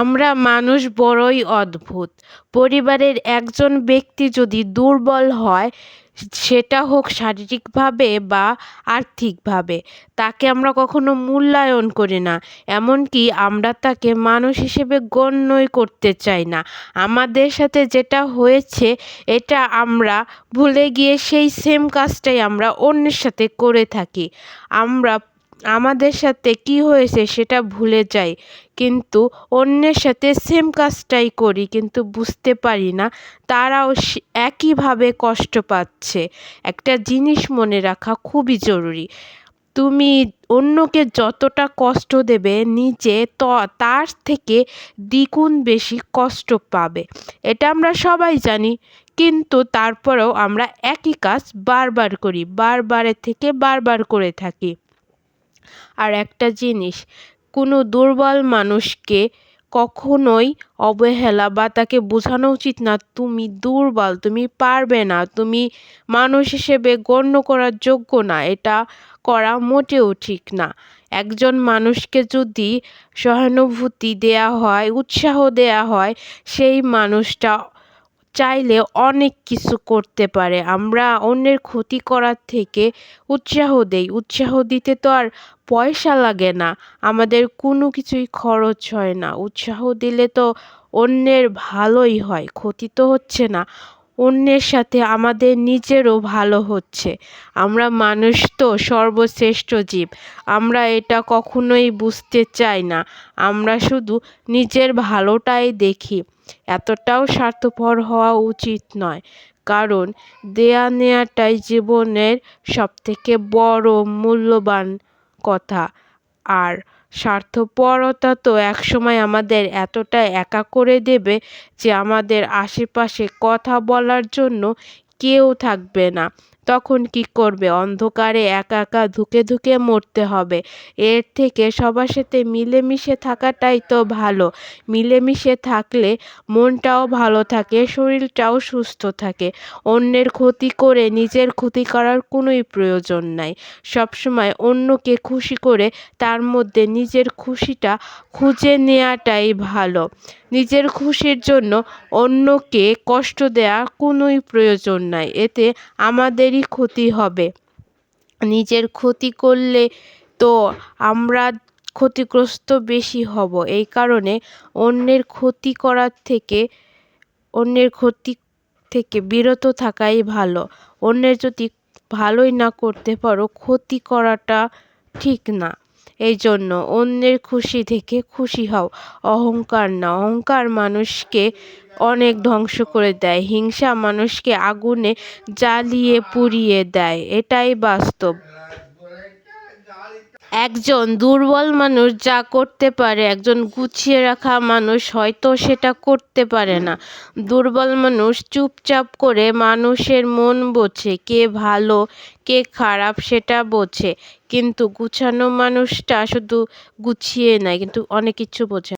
আমরা মানুষ বড়ই অদ্ভুত। পরিবারের একজন ব্যক্তি যদি দুর্বল হয়, সেটা হোক শারীরিকভাবে বা আর্থিকভাবে, তাকে আমরা কখনো মূল্যায়ন করি না। এমনকি আমরা তাকে মানুষ হিসেবে গণ্যই করতে চাই না। আমাদের সাথে যেটা হয়েছে, এটা আমরা ভুলে গিয়ে সেই সেম কাজটাই আমরা অন্যের সাথে করে থাকি। আমরা আমাদের সাথে কী হয়েছে সেটা ভুলে যাই। কিন্তু অন্যের সাথে সেম কাজটাই করি, কিন্তু বুঝতে পারি না, তারাও একইভাবে কষ্ট পাচ্ছে। একটা জিনিস মনে রাখা খুবই জরুরি। তুমি অন্যকে যতটা কষ্ট দেবে, নিজে ত তার থেকে দ্বিগুণ বেশি কষ্ট পাবে। এটা আমরা সবাই জানি, কিন্তু তারপরেও আমরা একই কাজ বারবার করি, বারবারের থেকে বারবার করে থাকি। আর একটা জিনিস, কোনো দুর্বল মানুষকে কখনোই অবহেলা বা তাকে বোঝানো উচিত না, তুমি দুর্বল, তুমি পারবে না, তুমি মানুষ হিসেবে গণ্য করার যোগ্য না, এটা করা মোটেও ঠিক না। একজন মানুষকে যদি সহানুভূতি দেয়া হয়, উৎসাহ দেয়া হয়, সেই মানুষটা চাইলে অনেক কিছু করতে পারে। আমরা অন্যের ক্ষতি করার থেকে উৎসাহ দেই। উৎসাহ দিতে তো আর পয়সা লাগে না। আমাদের কোনো কিছুই খরচ হয় না। উৎসাহ দিলে তো অন্যের ভালোই হয়, ক্ষতি তো হচ্ছে না। অন্যের সাথে আমাদের নিজেরও ভালো হচ্ছে। আমরা মানুষ তো সর্বশ্রেষ্ঠ জীব। আমরা এটা কখনোই বুঝতে চাই না। আমরা শুধু নিজের ভালোটাই দেখি। এতটাও স্বার্থপর হওয়া উচিত নয়। কারণ দেয়া নেয়াটাই জীবনের সবথেকে বড় মূল্যবান কথা। আর স্বার্থপরতা তো একসময় আমাদের এতটা একা করে দেবে যে আমাদের আশেপাশে কথা বলার জন্য কেউ থাকবে না। তখন কি করবে? অন্ধকারে একা একা ধুকে ধুকে মরতে হবে। এর থেকে সবার সাথে মিলেমিশে থাকাটাই তো ভালো। মিলেমিশে থাকলে মনটাও ভালো থাকে, শরীরটাও সুস্থ থাকে। অন্যের ক্ষতি করে নিজের ক্ষতি করার কোনোই প্রয়োজন নাই। সবসময় অন্যকে খুশি করে তার মধ্যে নিজের খুশিটা খুঁজে নেওয়াটাই ভালো। নিজের খুশির জন্য অন্যকে কষ্ট দেওয়ার কোনোই প্রয়োজন নাই। এতে আমাদেরই ক্ষতি হবে। নিজের ক্ষতি করলে তো আমরা ক্ষতিগ্রস্ত বেশি হব। এই কারণে অন্যের ক্ষতি করার থেকে, অন্যের ক্ষতি থেকে বিরত থাকাই ভালো। অন্যের যদি ভালোই না করতে পারো, ক্ষতি করাটা ঠিক না। এই জন্য অন্যের খুশি থেকে খুশি হও। অহংকার না। অহংকার মানুষকে অনেক ধ্বংস করে দেয়। হিংসা মানুষকে আগুনে জ্বালিয়ে পুড়িয়ে দেয়। এটাই বাস্তব। একজন দুর্বল মানুষ যা করতে পারে, একজন গুছিয়ে রাখা মানুষ হয়তো সেটা করতে পারে না। দুর্বল মানুষ চুপচাপ করে মানুষের মন বোঝে, কে ভালো, কে খারাপ সেটা বোঝে। কিন্তু গুছানো মানুষটা শুধু গুছিয়ে নেয়, কিন্তু অনেক কিছু বোঝে